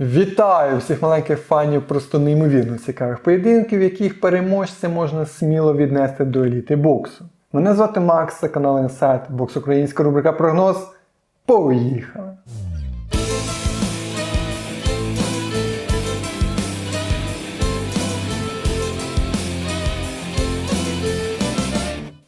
Вітаю всіх маленьких фанів просто неймовірно цікавих поєдинків, яких переможця можна сміло віднести до еліти боксу. Мене звати Макс, це канал Інсайт, бокс українська рубрика прогноз. Поїхали!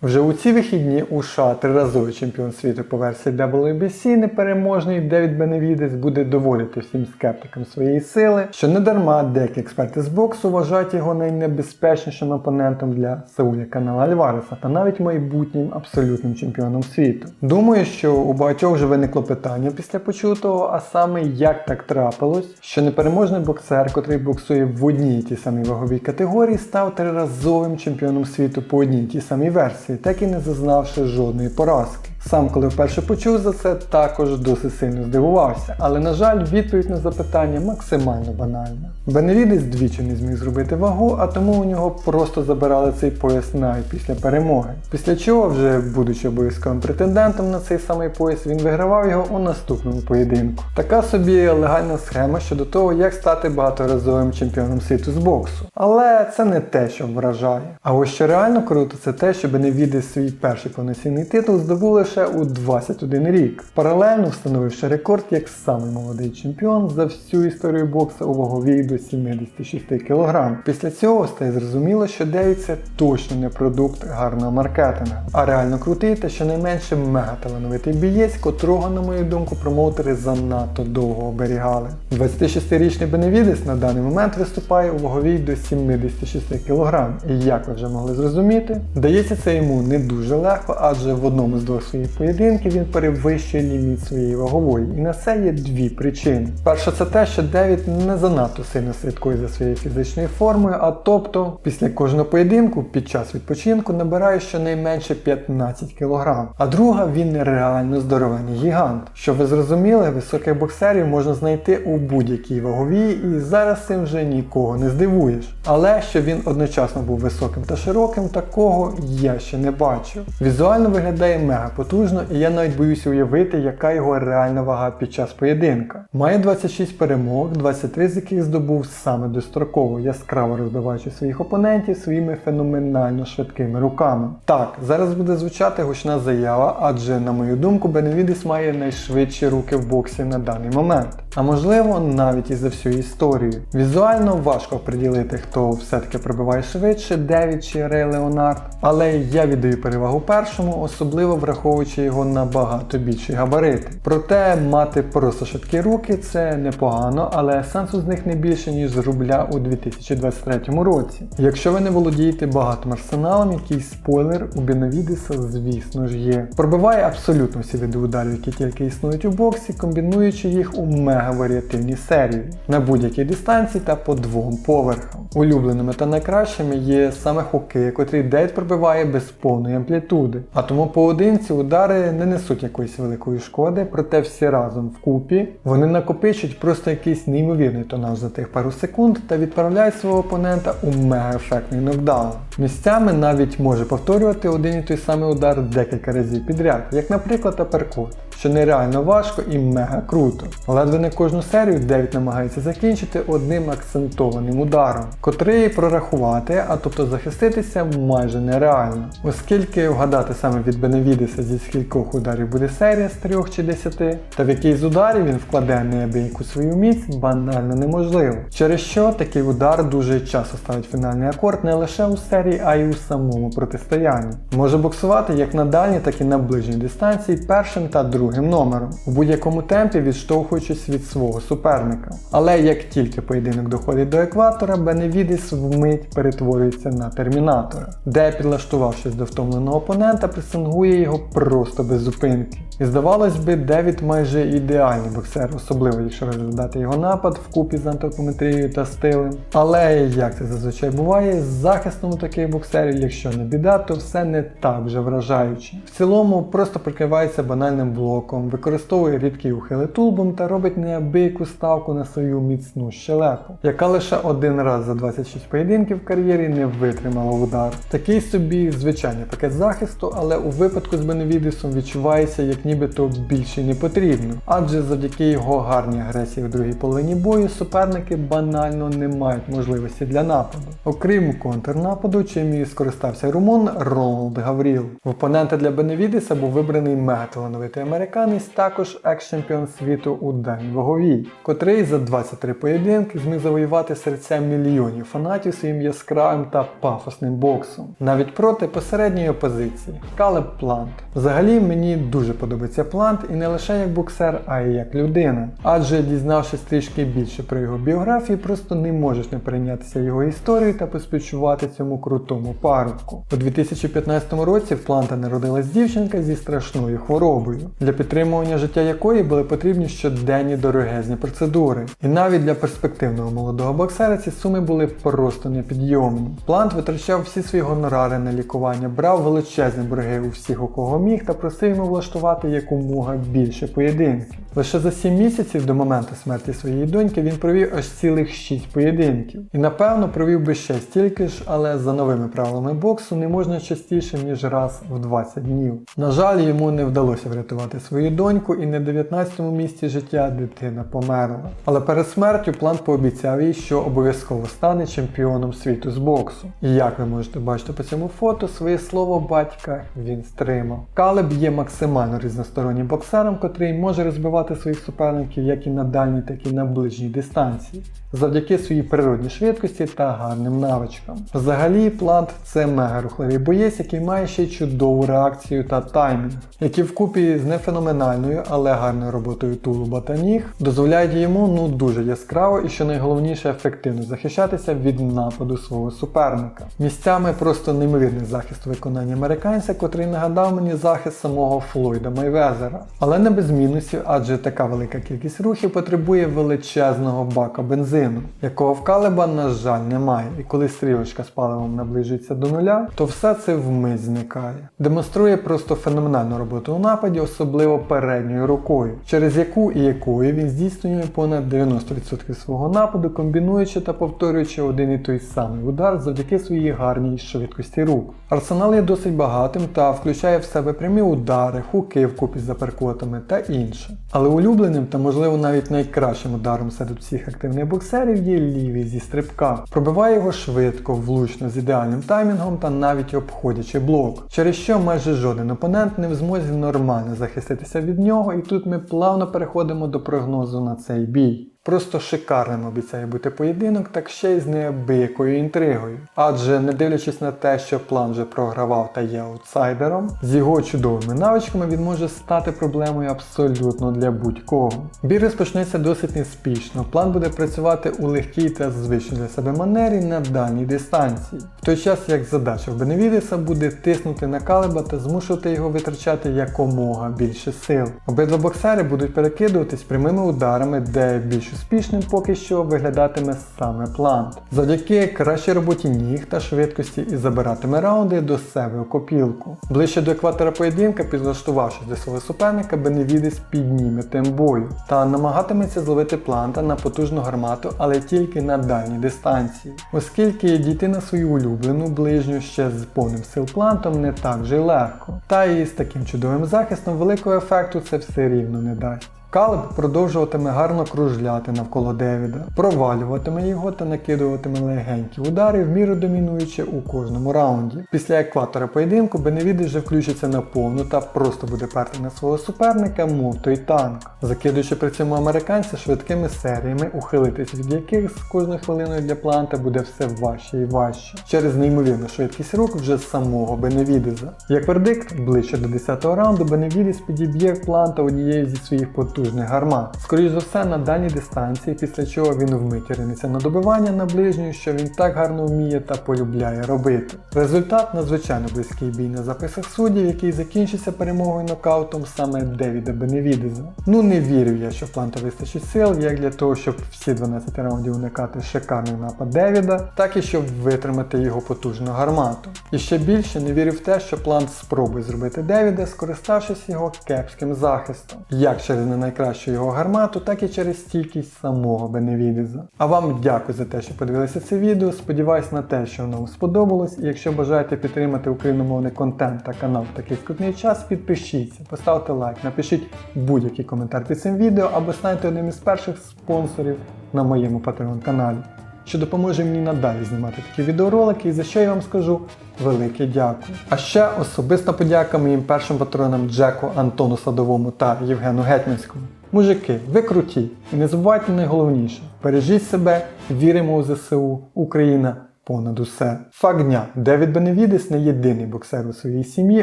Вже у ці вихідні у США триразовий чемпіон світу по версії WBC непереможний Девід Беневідес буде доводити всім скептикам своєї сили, що не дарма деякі експерти з боксу вважають його найнебезпечнішим опонентом для Сауля Канала Альвареса та навіть майбутнім абсолютним чемпіоном світу. Думаю, що у багатьох вже виникло питання після почутого, а саме як так трапилось, що непереможний боксер, котрий боксує в одній і тій самій ваговій категорії, став триразовим чемпіоном світу по одній тій самій версії, так і не зазнавши жодної поразки. Сам, коли вперше почув за це, також досить сильно здивувався, але на жаль, відповідь на запитання максимально банальна. Беневідес двічі не зміг зробити вагу, а тому у нього просто забирали цей пояс навіть після перемоги. Після чого, вже будучи обов'язковим претендентом на цей самий пояс, він вигравав його у наступному поєдинку. Така собі легальна схема щодо того, як стати багаторазовим чемпіоном світу з боксу. Але це не те, що вражає. А ось що реально круто, це те, що Беневідес свій перший повноцінний титул здобув лише у 21 рік, паралельно встановивши рекорд як самий молодий чемпіон за всю історію бокса у ваговій до 76 кг. Після цього стає зрозуміло, що Девід це точно не продукт гарного маркетингу, а реально крутий та щонайменше мегаталановитий бієць, котрого, на мою думку, промоутери занадто довго оберігали. 26-річний Беневідес на даний момент виступає у ваговій до 76 кг. І як ви вже могли зрозуміти, дається це йому не дуже легко, адже в одному з двох своїх поєдинків він перевищує ліміт своєї вагової. І на це є дві причини. Перша це те, що Девід не занадто сильно слідкує за своєю фізичною формою, а тобто після кожного поєдинку під час відпочинку набирає щонайменше 15 кг. А друга він реально здоровенний гігант. Щоб ви зрозуміли, високих боксерів можна знайти у будь-якій ваговій, і зараз цим вже нікого не здивуєш. Але щоб він одночасно був високим та широким, такого я ще не бачив. Візуально виглядає мега потужно, і я навіть боюся уявити, яка його реальна вага під час поєдинка. Має 26 перемог, 23 з яких здобув саме достроково, яскраво розбиваючи своїх опонентів своїми феноменально швидкими руками. Так, зараз буде звучати гучна заява, адже, на мою думку, Беневідес має найшвидші руки в боксі на даний момент. А можливо, навіть і за всю історію. Візуально важко приділити, хто все-таки пробиває швидше, Девід чи Рей Леонард, але я віддаю перевагу першому, особливо враховуючи його набагато більші габарити. Проте мати просто швидкі руки це непогано, але сенсу з них не більше, ніж з рубля у 2023 році. Якщо ви не володієте багатим арсеналом, якийсь спойлер у Бенавідеса, звісно ж, є. Пробиває абсолютно всі види ударів, які тільки існують у боксі, комбінуючи їх у мега варіативній серії на будь-якій дистанції та по двом поверхам. Улюбленими та найкращими є саме хуки, котрі Дейт пробиває без повної амплітуди. А тому поодинці удари не несуть якоїсь великої шкоди, проте всі разом вкупі вони накопичують просто якийсь неймовірний тонаж за тих пару секунд та відправляють свого опонента у мега-ефектний нокдаун. Місцями навіть може повторювати один і той самий удар декілька разів підряд, як наприклад аперкот що нереально важко і мега круто. Ледве не кожну серію Девід намагається закінчити одним акцентованим ударом, котрий прорахувати, а тобто захиститися майже нереально. Оскільки вгадати саме від Беневідеса зі скількох ударів буде серія з трьох чи десяти, та в який з ударів він вкладе неабияку свою міць, банально неможливо. Через що такий удар дуже часто ставить фінальний акорд не лише у серії, а й у самому протистоянні. Може боксувати як на дальній, так і на ближній дистанції першим та другим другим номером, у будь-якому темпі відштовхуючись від свого суперника. Але як тільки поєдинок доходить до екватора, Беневідес вмить перетворюється на термінатора, де, підлаштувавшись до втомленого опонента, пресингує його просто без зупинки. І здавалось би, Девід майже ідеальний боксер, особливо якщо розглядати його напад вкупі з антропометрією та стилем. Але як це зазвичай буває, з захистом таких боксерів, якщо не біда, то все не так вже вражаюче. В цілому просто прикривається банальним блоком, використовує рідкі ухили тулбом та робить неабияку ставку на свою міцну щелепу, яка лише один раз за 26 поєдинків в кар'єрі не витримала удар. Такий собі звичайний пакет захисту, але у випадку з Беневідесом відчувається як нібито більше не потрібно, адже завдяки його гарній агресії в другій половині бою суперники банально не мають можливості для нападу. Окрім контрнападу, чим і скористався румун Роналд Гавріл. В опонента для Беневідеса був вибраний мегаталановитий американець, також екс-чемпіон світу у даній ваговій, котрий за 23 поєдинки зміг завоювати серця мільйонів фанатів своїм яскравим та пафосним боксом, навіть проти посередньої опозиції Калеб Плант. Взагалі мені дуже подобається Плант і не лише як боксер, а й як людина. Адже дізнавшись трішки більше про його біографію, просто не можеш не перейнятися його історією та поспівчувати цьому крутому парубку. У 2015 році в Планта народилась дівчинка зі страшною хворобою, для підтримування життя якої були потрібні щоденні дорогезні процедури. І навіть для перспективного молодого боксера ці суми були просто непідйомні. Плант витрачав всі свої гонорари на лікування, брав величезні борги у всіх, у кого міг, та просив йому влаштувати якомога більше поєдинків. Лише за 7 місяців до моменту смерті своєї доньки він провів аж цілих 6 поєдинків. І напевно провів би ще стільки ж, але за новими правилами боксу не можна частіше, ніж раз в 20 днів. На жаль, йому не вдалося врятувати свою доньку, і на 19-му місці життя дитина померла. Але перед смертю план пообіцяв їй, що обов'язково стане чемпіоном світу з боксу. І як ви можете бачити по цьому фото, своє слово батька він стримав. Калеб є максимально різностороннім боксером, котрий може розбивати своїх суперників як і на дальній, так і на ближній дистанції, завдяки своїй природній швидкості та гарним навичкам. Взагалі, плант це мега рухливий боєць, який має ще чудову реакцію та таймінг, які вкупі з нефеноменальною, але гарною роботою тулуба та ніг дозволяють йому ну дуже яскраво і що найголовніше ефективно захищатися від нападу свого суперника. Місцями просто неймовірний захист у виконанні американця, котрий нагадав мені захист самого Флойда Майвезера. Але не без мінусів, адже така велика кількість рухів потребує величезного бака бензину, якого в Калеба, на жаль, немає. І коли стрілочка з паливом наближується до нуля, то все це вмить зникає. Демонструє просто феноменальну роботу у нападі, особливо передньою рукою, через яку і якою він здійснює понад 90% свого нападу, комбінуючи та повторюючи один і той самий удар завдяки своїй гарній швидкості рук. Арсенал є досить багатим та включає в себе прямі удари, хуки вкупі з аперкотами та інше. Але улюбленим та можливо навіть найкращим ударом серед всіх активних боксерів є лівий зі стрибка. Пробиває його швидко, влучно, з ідеальним таймінгом та навіть обходячи блок, через що майже жоден опонент не в змозі нормально захиститися від нього, і тут ми плавно переходимо до прогнозу на цей бій. Просто шикарним обіцяє бути поєдинок, так ще й з неабиякою інтригою. Адже не дивлячись на те, що план вже програвав та є аутсайдером, з його чудовими навичками він може стати проблемою абсолютно для будь-кого. Бій розпочнеться досить неспішно. План буде працювати у легкій та звичній для себе манері на дальній дистанції. В той час як задача в Беневідеса буде тиснути на калиба та змушувати його витрачати якомога більше сил. Обидва боксери будуть перекидуватись прямими ударами, де більш успішним поки що виглядатиме саме плант. Завдяки кращій роботі ніг та швидкості і забиратиме раунди до себе у копілку. Ближче до екватора поєдинка, підлаштувавшись до свого суперника, Беневідес підніме тембою та намагатиметься зловити планта на потужну гармату, але тільки на дальній дистанції, оскільки дійти на свою улюблену ближню ще з повним сил плантом не так вже й легко. Та і з таким чудовим захистом великого ефекту це все рівно не дасть. Калеб продовжуватиме гарно кружляти навколо Девіда, провалюватиме його та накидуватиме легенькі удари, в міру домінуючи у кожному раунді. Після екватора поєдинку Беневідес вже включиться на повну та просто буде перти на свого суперника, мов той танк, закидуючи при цьому американця швидкими серіями, ухилитись від яких з кожною хвилиною для планта буде все важче і важче, через неймовірну швидкість рук вже самого Беневідеса. Як вердикт, ближче до 10-го раунду Беневідес підіб'є планта однією зі своїх потужних гармат. Скоріше за все на дальній дистанції, після чого він вмить ринеться на добивання на ближню, що він так гарно вміє та полюбляє робити. Результат надзвичайно близький бій на записах суддів, який закінчиться перемогою нокаутом саме Девіда Беневідеса. Ну не вірю я, що планта вистачить сил, як для того, щоб всі 12 раундів уникати шикарний напад Девіда, так і щоб витримати його потужну гармату. І ще більше не вірю в те, що план спробує зробити Девіда, скориставшись його кепським захистом, як через не найкращу його гармату, так і через стійкість самого Беневідеза. А вам дякую за те, що подивилися це відео. Сподіваюсь на те, що воно вам сподобалось. І якщо бажаєте підтримати україномовний контент та канал в такий скрутний час, підпишіться, поставте лайк, напишіть будь-який коментар під цим відео або станьте одним із перших спонсорів на моєму Patreon каналі що допоможе мені надалі знімати такі відеоролики, і за що я вам скажу велике дякую. А ще особиста подяка моїм першим патронам Джеку, Антону Садовому та Євгену Гетьманському. Мужики, ви круті! І не забувайте найголовніше: бережіть себе, віримо у ЗСУ, Україна понад усе. Факт дня. Девід Беневідес не єдиний боксер у своїй сім'ї,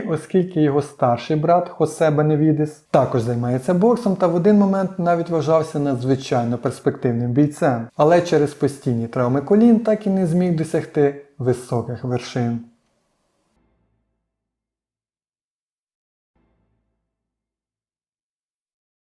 оскільки його старший брат Хосе Беневідес також займається боксом та в один момент навіть вважався надзвичайно перспективним бійцем. Але через постійні травми колін так і не зміг досягти високих вершин.